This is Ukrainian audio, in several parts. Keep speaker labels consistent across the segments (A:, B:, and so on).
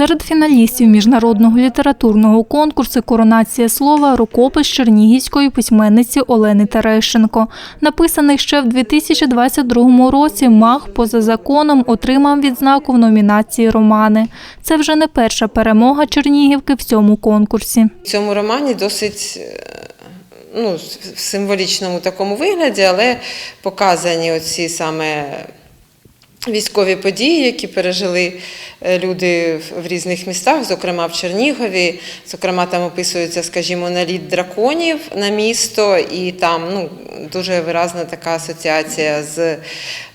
A: Серед фіналістів міжнародного літературного конкурсу Коронація слова рукопис чернігівської письменниці Олени Терещенко. Написаний ще в 2022 році, мах поза законом отримав відзнаку в номінації Романи. Це вже не перша перемога Чернігівки в цьому конкурсі.
B: В цьому романі досить е, ну, в символічному такому вигляді, але показані оці саме військові події, які пережили е, люди в- різних містах, зокрема в Чернігові. Зокрема, там описується, скажімо, наліт драконів на місто, і там ну, дуже виразна така асоціація з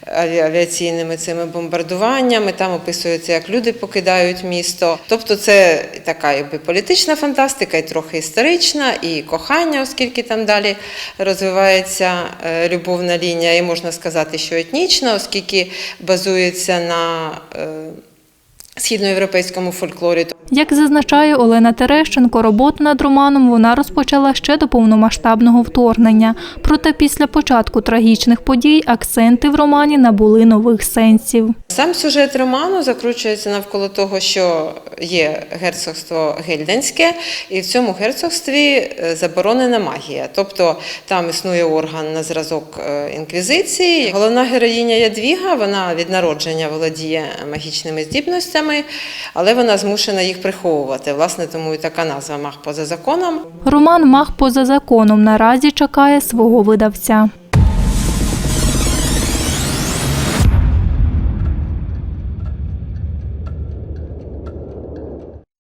B: авіаційними цими бомбардуваннями. Там описується, як люди покидають місто. Тобто, це така якби політична фантастика, і трохи історична, і кохання, оскільки там далі розвивається е, любовна лінія, і можна сказати, що етнічна, оскільки базується на е, східноєвропейському фольклорі.
A: Як зазначає Олена Терещенко, роботу над романом вона розпочала ще до повномасштабного вторгнення. Проте після початку трагічних подій акценти в романі набули нових сенсів.
B: Сам сюжет роману закручується навколо того, що є герцогство Гельденське, і в цьому герцогстві е, заборонена магія. Тобто там існує орган на зразок е, інквізиції. Головна героїня Ядвіга, вона від народження володіє магічними здібностями, але вона змушена їх приховувати. Власне, тому і така назва Мах поза законом.
A: Роман Мах поза законом наразі чекає свого видавця.